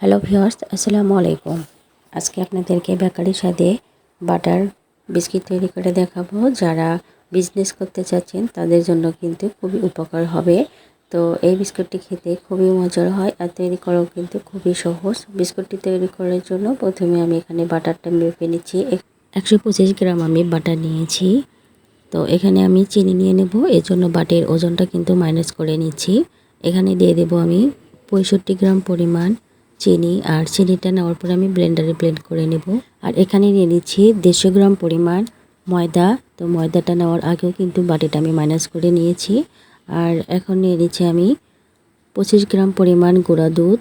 Hello viewers, আসসালামু আলাইকুম। আজকে আপনাদেরকে বেকারির সাথে বাটার বিস্কিট তৈরি করে দেখাবো। যারা বিজনেস করতে চাচ্ছেন, তাদের জন্য কিন্তু খুবই উপকার হবে। তো এই বিস্কুটটি খেতে খুবই মজার হয় আর তৈরি করাও কিন্তু খুবই সহজ। বিস্কুটটি তৈরি করার জন্য প্রথমে আমি এখানে বাটারটা মেপে নিচ্ছি। একশো পঁচিশ গ্রাম আমি বাটার নিয়েছি। তো এখানে আমি চিনি নিয়ে নেব। এর জন্য বাটের ওজনটা কিন্তু মাইনাস করে নিচ্ছি। এখানে দিয়ে দেব আমি পঁয়ষট্টি গ্রাম পরিমাণ চিনি আর চিনিটা নেওয়ার পর আমি ব্লেন্ডারে ব্লেন্ড করে নেব। আর এখানে নিয়ে নিচ্ছি দেড়শো গ্রাম পরিমাণ ময়দা। তো ময়দাটা নেওয়ার আগেও কিন্তু বাটিটা আমি মাইনাস করে নিয়েছি। আর এখন নিয়ে নিচ্ছি আমি পঁচিশ গ্রাম পরিমাণ গুঁড়া দুধ।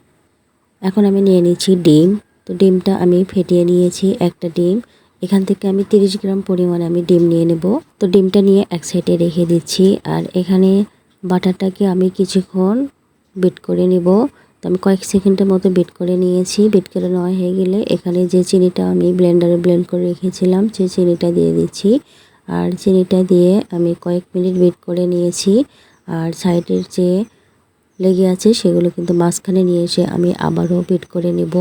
এখন আমি নিয়ে নিচ্ছি ডিম। তো ডিমটা আমি ফেটিয়ে নিয়েছি একটা ডিম। এখান থেকে আমি 30 গ্রাম পরিমাণ আমি ডিম নিয়ে নেব। তো ডিমটা নিয়ে এক সাইডে রেখে দিচ্ছি। আর এখানে বাটারটাকে আমি কিছুক্ষণ বিট করে নেব। তো আমি কয়েক সেকেন্ডের মতো বিট করে নিয়েছি। বিট করে নেওয়া হয়ে গেলে এখানে যে চিনিটা আমি ব্লেন্ডারে ব্লেন্ড করে রেখেছিলাম, সেই চিনিটা দিয়ে দিচ্ছি। আর চিনিটা দিয়ে আমি কয়েক মিনিট বিট করে নিয়েছি। আর সাইডের যে লেগে আছে সেগুলো কিন্তু মাঝখানে নিয়ে এসে আমি আবারও বিট করে নেব।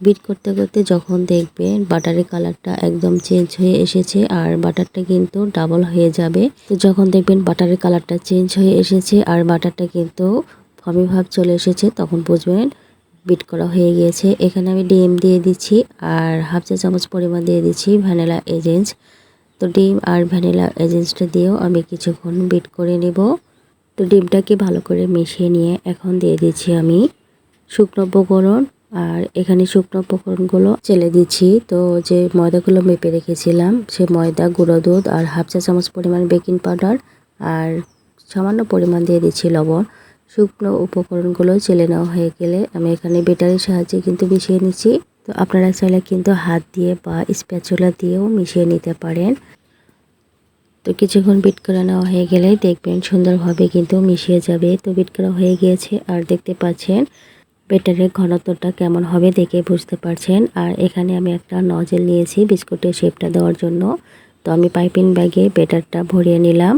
বিট করতে করতে যখন দেখবেন বাটারের কালারটা একদম চেঞ্জ হয়ে এসেছে আর বাটারটা কিন্তু ডাবল হয়ে যাবে। তো যখন দেখবেন বাটারের কালারটা চেঞ্জ হয়ে এসেছে আর বাটারটা কিন্তু ভাব চলে এসেছে, তখন বুঝবেন বিট করা হয়ে গিয়েছে। এখানে আমি ডিম দিয়ে দিচ্ছি আর হাফ চা চামচ পরিমাণ দিয়ে দিচ্ছি ভ্যানিলা এজেন্স। তো ডিম আর ভ্যানিলা এজেন্সটা দিয়েও আমি কিছুক্ষণ বিট করে নেব। তো ডিমটাকে ভালো করে মিশিয়ে নিয়ে এখন দিয়ে দিচ্ছি আমি শুকনো উপকরণ। আর এখানে শুকনো উপকরণগুলো চেলে দিচ্ছি। তো যে ময়দাগুলো মেপে রেখেছিলাম, সে ময়দা, গুঁড়ো দুধ আর হাফ চা চামচ পরিমাণ বেকিং পাউডার আর সামান্য পরিমাণ দিয়ে দিচ্ছি লবণ। শুকনো উপকরণগুলো চেলে নেওয়া হয়ে গেলে আমি এখানে বেটারের সাহায্যে কিন্তু মিশিয়ে নিচ্ছি। তো আপনারা চাইলে কিন্তু হাত দিয়ে বা স্প্যাচুলা দিয়েও মিশিয়ে নিতে পারেন। তো কিছুক্ষণ বিট করে নেওয়া হয়ে গেলে দেখবেন সুন্দরভাবে কিন্তু মিশিয়ে যাবে। তো বিট করা হয়ে গিয়েছে আর দেখতে পাচ্ছেন বেটারের ঘনত্বটা কেমন হবে দেখে বুঝতে পারছেন। আর এখানে আমি একটা নজেল নিয়েছি বিস্কুটের শেপটা দেওয়ার জন্য। তো আমি পাইপিং ব্যাগে বেটারটা ভরিয়ে নিলাম।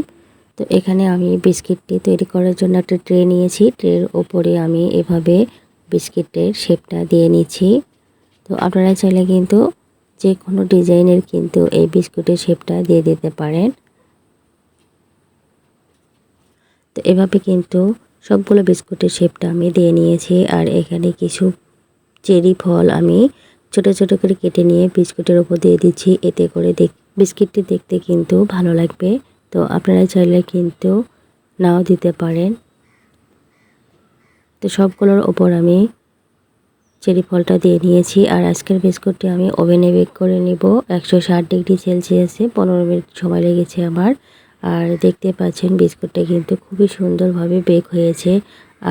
তো এখানে আমি বিস্কিটটি তৈরি করার জন্য একটা ট্রে নিয়েছি। ট্রের ওপরে আমি এভাবে বিস্কিটের শেপটা দিয়ে নিচ্ছি। তো আপনারা চাইলে কিন্তু যে কোনো ডিজাইনের কিন্তু এই বিস্কুটের শেপটা দিয়ে দিতে পারেন। তো এভাবে কিন্তু সবগুলো বিস্কুটের শেপটা আমি দিয়ে নিয়েছি। আর এখানে কিছু চেরি ফল আমি ছোট ছোট করে কেটে নিয়ে বিস্কুটের ওপর দিয়ে দিচ্ছি। এতে করে দেখ, বিস্কিটটি দেখতে কিন্তু ভালো লাগবে। তো আপনারা চাইলে কিন্তু নাও দিতে পারেন। তো সবগুলোর ওপর আমি চেরি ফলটা দিয়ে নিয়েছি আর আজকের বিস্কুটটি আমি ওভেনে বেক করে নিব। একশো ষাট ডিগ্রি সেলসিয়াসে পনেরো মিনিট সময় লেগেছে আমার। আর দেখতে পাচ্ছেন বিস্কুটটা কিন্তু খুবই সুন্দরভাবে বেক হয়েছে।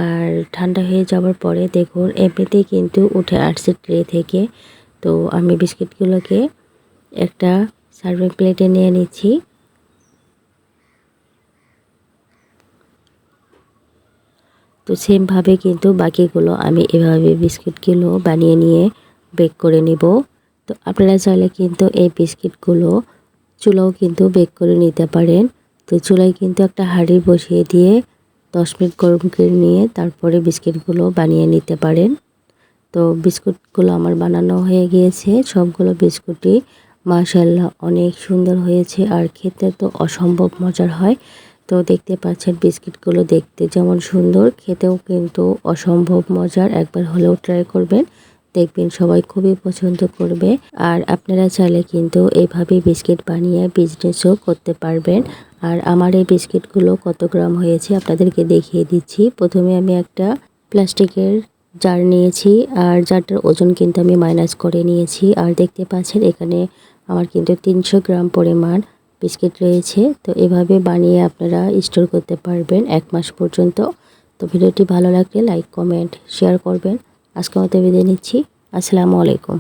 আর ঠান্ডা হয়ে যাওয়ার পরে দেখুন, এমনিতেই কিন্তু উঠে আসছে ট্রে থেকে। তো আমি বিস্কিটগুলোকে একটা সার্ভিং প্লেটে নিয়ে নিচ্ছি। তো সেমভাবে কিন্তু বাকিগুলো আমি এভাবে বিস্কিটগুলো বানিয়ে নিয়ে বেক করে নিব। তো আপনারা চাইলে কিন্তু এই বিস্কিটগুলো চুলাও কিন্তু বেক করে নিতে পারেন। তো চুলায় কিন্তু একটা হাঁড়ি বসিয়ে দিয়ে দশ মিনিট গরম করে নিয়ে তারপরে বিস্কিটগুলো বানিয়ে নিতে পারেন। তো বিস্কুটগুলো আমার বানানো হয়ে গিয়েছে। সবগুলো বিস্কুটই মাশাল্লাহ অনেক সুন্দর হয়েছে আর খেতে তো অসম্ভব মজার হয়। তো দেখতে পাচ্ছেন বিস্কিটগুলো দেখতে যেমন সুন্দর, খেতেও কিন্তু অসম্ভব মজার। একবার হলেও ট্রাই করবেন, দেখবেন সবাই খুবই পছন্দ করবে। আর আপনারা চাইলে কিন্তু এইভাবে বিস্কিট বানিয়ে বিজনেসও করতে পারবেন। আর আমার এই বিস্কিটগুলো কত গ্রাম হয়েছে আপনাদেরকে দেখিয়ে দিচ্ছি। প্রথমে আমি একটা প্লাস্টিকের জার নিয়েছি, আর জারটার ওজন কিন্তু আমি মাইনাস করে নিয়েছি। আর দেখতে পাচ্ছেন এখানে আমার কিন্তু তিনশো গ্রাম পরিমাণ বিস্কিট রয়েছে। তো এভাবে বানিয়ে আপনারা স্টোর করতে পারবেন এক মাস পর্যন্ত। তো ভিডিওটি ভালো লাগলে লাইক কমেন্ট শেয়ার করবেন। আজকে মতো বিদায় নিচ্ছি। আসসালামু আলাইকুম।